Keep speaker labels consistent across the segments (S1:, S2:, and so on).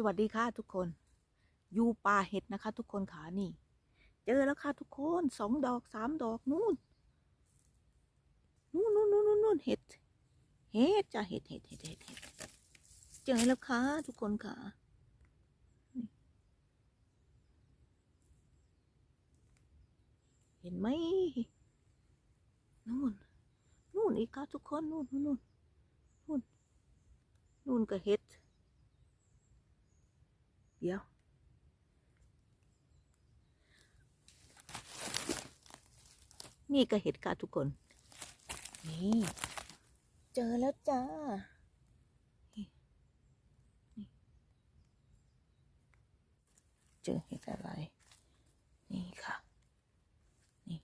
S1: สวัสดีค่ะทุกคน อยู่ป่าเห็ดนะคะ ทุกคนขานี่ เจอแล้วค่ะทุกคนสองดอกสามดอกนู่นนู่นนู่นนู่นนู่นเห็ด เห็ดจ้ะเห็ดเห็ดเห็ดเห็ดเห็ดเจอแล้วค่ะทุกคนค่ะเห็นไหมนู่นนู่นอีกค่ะทุกคนนู่นนู่นนู่นนู่นก็เห็ด เดี๋ยว นี่ก็เห็ดค่ะทุกคน นี่ เจอแล้วจ้านี่นี่เจอเห็ดอะไร นี่ค่ะ นี่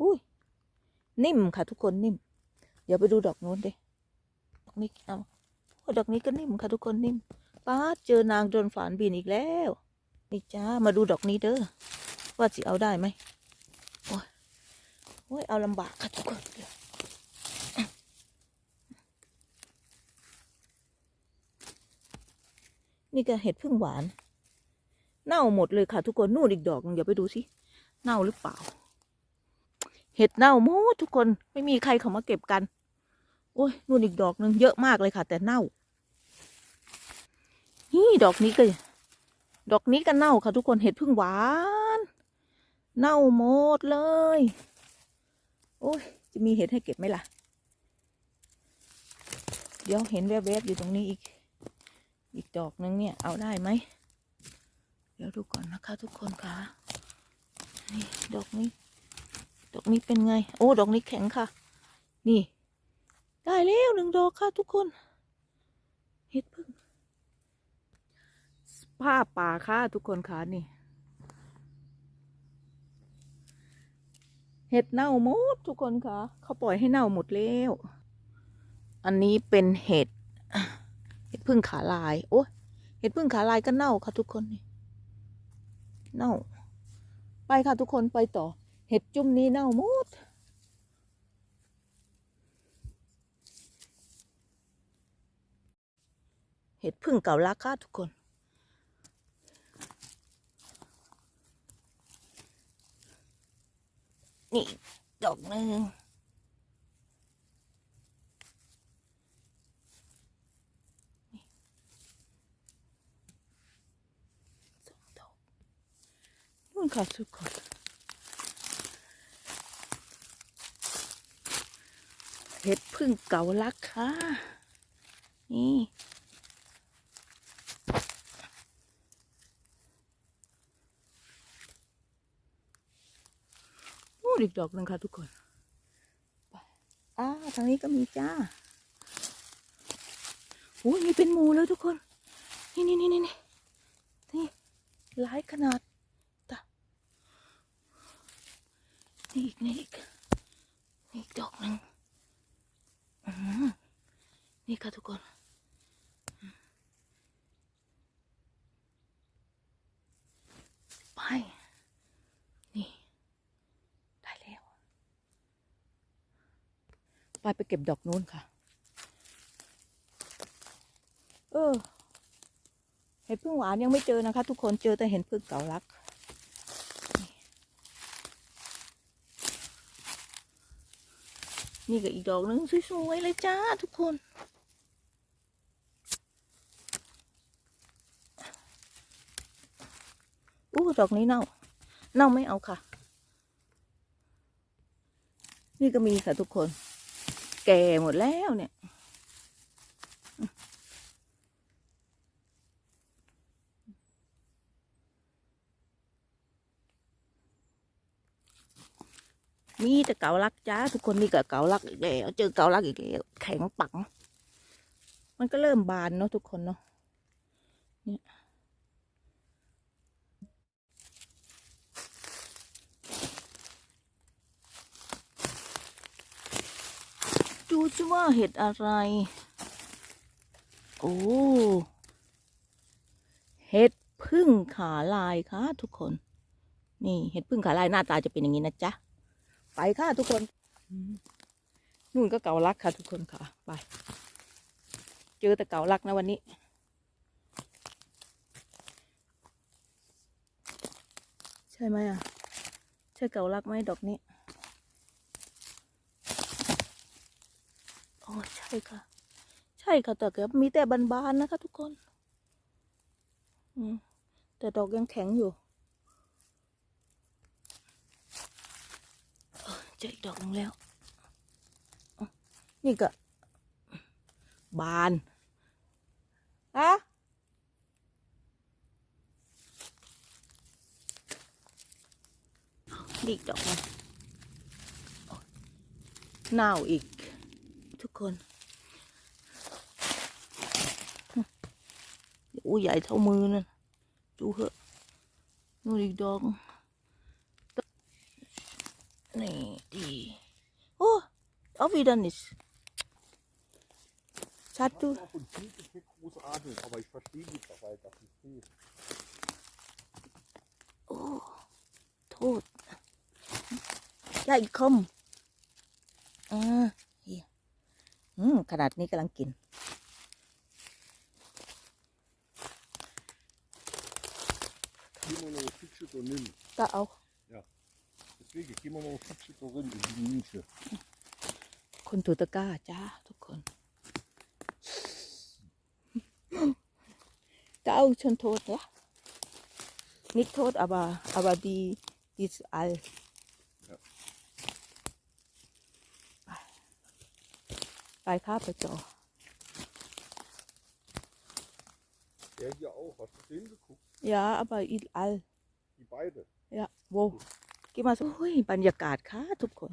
S1: อุ้ย นิ่มค่ะทุกคนนิ่ม เดี๋ยวไปดูดอกนู้นดิดอกนี้เอาโอ้ ดอกนี้ก็นิ่มค่ะทุกคนนิ่มป้าเจอนางโดนฝานบินอีกแล้วนี่จ้ามาดูดอกนี้เด้อว่าสิเอาได้ไหมโอ้ยโอ้ยเอาลำบากค่ะทุกคนเดี๋ยวนี่ก็เห็ดพึ่งหวาน เน่าหมดเลยค่ะทุกคนนู่นอีกดอกนึงเดี๋ยวไปดูสิเน่าหรือเปล่า เห็ดเน่าหมดทุกคนไม่มีใครเขามาเก็บกัน โอ้ยนู่นอีกดอกหนึ่งเยอะมากเลยค่ะ แต่เน่า นี่ดอกนี้ก็ ดอกนี้ก็เน่าค่ะทุกคนเห็ดพึ่งหวาน เน่าหมดเลย โอ้ย จะมีเห็ดให้เก็บไหมล่ะ เดี๋ยวเห็นแวบๆอยู่ตรงนี้อีก อีกดอกนึงเนี่ย เอาได้ไหม เดี๋ยวดูก่อนนะคะ ทุกคนค่ะ นี่ดอกนี้ ดอกนี้เป็นไง โอ้ ดอกนี้แข็งค่ะ นี่ ได้แล้วหนึ่งดอกค่ะทุกคน เห็ดพึ่งผ้าป่าค่ะทุกคนค่ะนี่ เห็ดเน่าหมดทุกคนค่ะ เขาปล่อยให้เน่าหมดแล้ว อันนี้เป็นเห็ด เห็ดพึ่งขาลาย โอ้เห็ดพึ่งขาลายก็เน่าค่ะทุกคนนี่ เน่า ไปค่ะทุกคนไปต่อ เห็ดจุ่มนี้เน่าหมด ห็ดพึ่งเก่าลักค่ะทุกคน นี่ ดอกหนึ่งนี่สองดอกนู่นค่ะทุกคนเห็ดพึ่งเก่าลักค่ะ นี่ อ้อีกดอกหนึ่งค่ะทุกคนไปอ่าทางนี้ก็มีจ้าโอ้ยมีเป็นหมูเลยทุกคนนี่นี่นี่นี่นี่นี่หลายขนาดตะนี่อีกนี่อีกนี่อีกดอกหนึ่งอืมนี่ค่ะทุกคนอืมไป นี่ ได้แล้ว ไปไปเก็บดอกนู้นค่ะ เออ เห็ดพึ่งหวานยังไม่เจอนะคะ ทุกคนเจอแต่เห็นพึ่งเก่ารัก นี่ก็อีกดอกนึงสวยๆเลยจ้าทุกคนอู้ดอกนี้เน่า เน่าไม่เอาค่ะ นี่ก็มีค่ะทุกคน แก่หมดแล้วเนี่ย มีแต่เกาลักจ้า ทุกคนนี่ก็เกาลักอีกแล้วเจอเกาลักอีกแล้วแข็งปัง มันก็เริ่มบานเนาะทุกคนเนาะเนี่ย ดูสิว่าเห็ดอะไร โอ้ เห็ดพึ่งขาลายค่ะทุกคน นี่เห็ดพึ่งขาลายหน้าตาจะเป็นอย่างนี้นะจ๊ะ ไปค่ะทุกคน นู่นก็เก่าลักค่ะ ทุกคนค่ะ ไปเจจอแต่เก่ารักนะวันนี้ใช่ไหมอะ ใช่เก่ารักไหมดอกนี้อ๋อ ใช่ค่ะ ใช่ค่ะแต่ก็มีแต่บานๆนะคะทุกคน อืมแต่ดอกยังแข็งอยู่เจออีกดอกหนึงแล้ว นี่ก็บานอะนี่อีกดอกหนึงเน่าอีก ทุกคนอู้ใหญ่เท่ามือนั่นดูเหอะนู่นอีกดอกนี่ดีโอ้เอาวีดันนิสชัดดู
S2: Ab und zu gibt es großartig, aber ich verstehe mittlerweile das System.
S1: โอ้โทษยา อีกคมอ่าเหี้ยอืมขนาดนี้กำลังกิน
S2: Gehen wir noch ein Stückchen da nimm.
S1: ก็เอา
S2: Deswegen gehen wir noch ein Stückchen da rein in die Nische.
S1: คนถูตะกร้าจ้าทุกคนจะเอาชนโทษเนี่ยนิกโทษอาบาอาบาดีดิสอัล
S2: Ja.
S1: ไปข้าไปจอ
S2: Der hier auch. Hast du den geguckt?
S1: ยาอาบาอิลอัล
S2: Die beide.
S1: ยาโวกิมาโอ้ยบรรยากาศค่ะทุกคน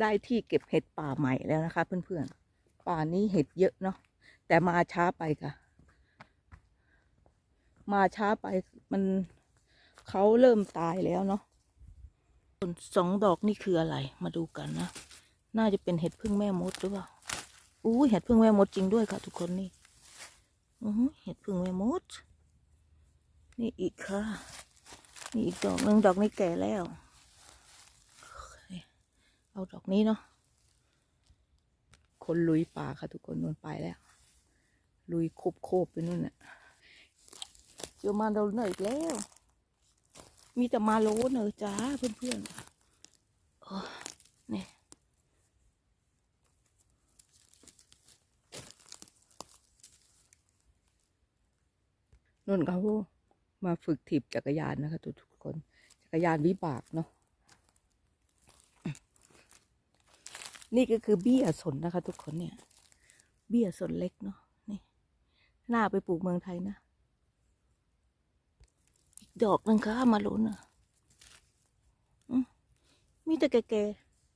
S1: ได้ที่เก็บเห็ดป่าใหม่แล้วนะคะ เพื่อนๆ ป่านี้เห็ดเยอะเนาะ แต่มาช้าไปค่ะ มาช้าไปมันเขาเริ่มตายแล้วเนาะ ส่วนสองดอกนี่คืออะไร มาดูกันนะ น่าจะเป็นเห็ดพึ่งแม่มดหรือเปล่าอู้เห็ดพึ่งแม่มดจริงด้วยค่ะ ทุกคนนี่อือหือเห็ดพึ่งแม่มด นี่อีกค่ะ นี่อีกดอกหนึ่งดอกนี้แก่แล้ว เอาดอกนี้เนาะ คนลุยป่าค่ะทุกคนนวนไปแล้ว ลุยโคบโคบๆไปนู่นน่ะเจอมาโดนเนยอีกแล้ว มีแต่มาโลเนอจ้าเพื่อนๆโอ้นี่นุ่นเขามาฝึกถีบจักรยานนะคะทุกๆคน จักรยานวิบากเนาะนี่ก็คือเบี้ยสนนะคะ ทุกคนเนี่ย เบี้ยสนเล็กเนาะนี่หน้าไปปลูกเมืองไทยนะ ดอกหนึงค่ะมาลุ้นอะมมีแต่แก่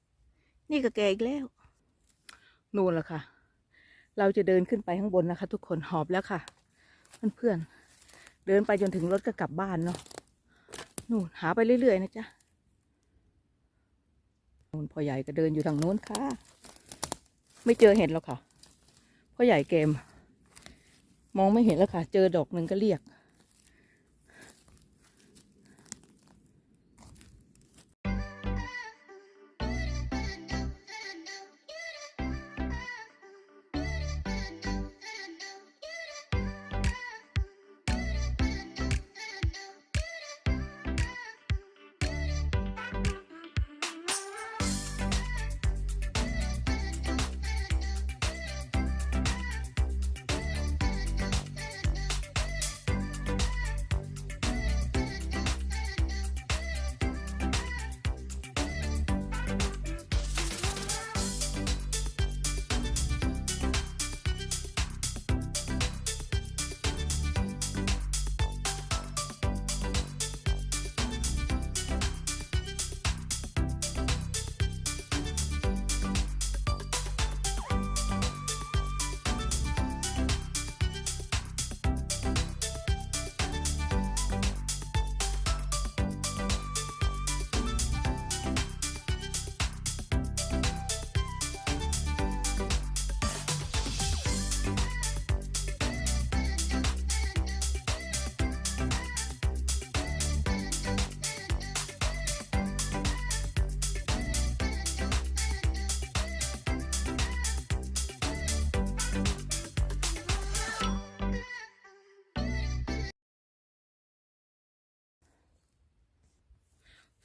S1: ๆนี่ก็แก่อีกแล้ว นู่นละค่ะ เราจะเดินขึ้นไปข้างบนนะคะ ทุกคนหอบแล้วค่ะ เพื่อนๆ เดินไปจนถึงรถก็กลับบ้านเนาะ นู่นหาไปเรื่อยๆ นะจ๊ะนู่นพ่อใหญ่ก็เดินอยู่ทางโน้นค่ะ ไม่เจอเห็นแล้วค่ะ พ่อใหญ่เกม มองไม่เห็นแล้วค่ะ เจอดอกหนึ่งก็เรียก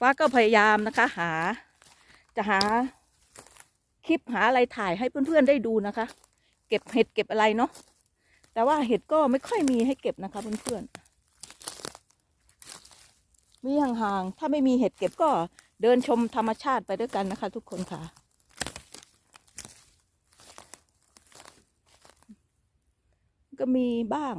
S1: ฟ้าก็พยายามนะคะ หา จะหาคลิปหาอะไรถ่ายให้เพื่อนๆได้ดูนะคะ เก็บเห็ดเก็บอะไรเนาะแต่ว่าเห็ดก็ไม่ค่อยมีให้เก็บนะคะเพื่อนๆมีห่างๆถ้าไม่มีเห็ดเก็บก็เดินชมธรรมชาติไปด้วยกันนะคะ ทุกคนค่ะ ก็มีบ้าง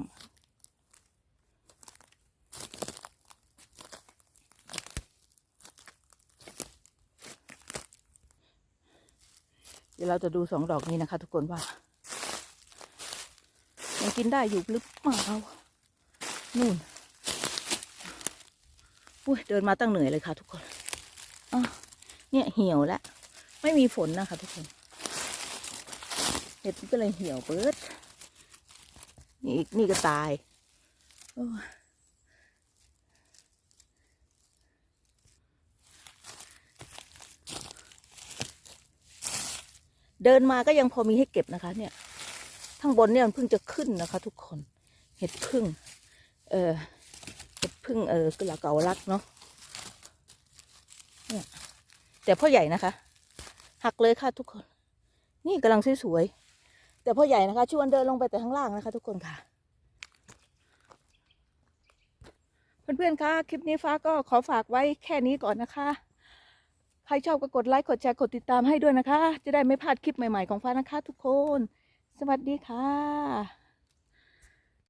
S1: ดี๋ยวเราจะดูสองดอกนี้นะคะ ทุกคนว่ายังกินได้อยู่หรือเปล่านู่นอุ้ยเดินมาตั้งเหนื่อยเลยค่ะ ทุกคนอะเนี่ยเหี่ยวแล้วไม่มีฝนนะคะ ทุกคนเห็ดมันก็เลยเหี่ยวเปิดนี่อีกนี่ก็ตายโอ้ย เดินมาก็ยังพอมีให้เก็บนะคะ เนี่ยข้างบนเนี่ยมันเพิ่งจะขึ้นนะคะ ทุกคน เห็ดพึ่ง เออเห็ดพึ่งเออกระเก่ารักเนาะเนี่ยแต่พ่อใหญ่นะคะ หักเลยค่ะทุกคน นี่กำลังสวยๆแต่พ่อใหญ่นะคะชวนเดินลงไปแต่ข้างล่างนะคะ ทุกคนค่ะเพื่อนๆคะคลิปนี้ฟ้าก็ขอฝากไว้แค่นี้ก่อนนะคะ ใครชอบก็กดไลค์กดแชร์กดติดตามให้ด้วยนะคะ จะได้ไม่พลาดคลิปใหม่ๆของฟ้านะคะทุกคน สวัสดีค่ะ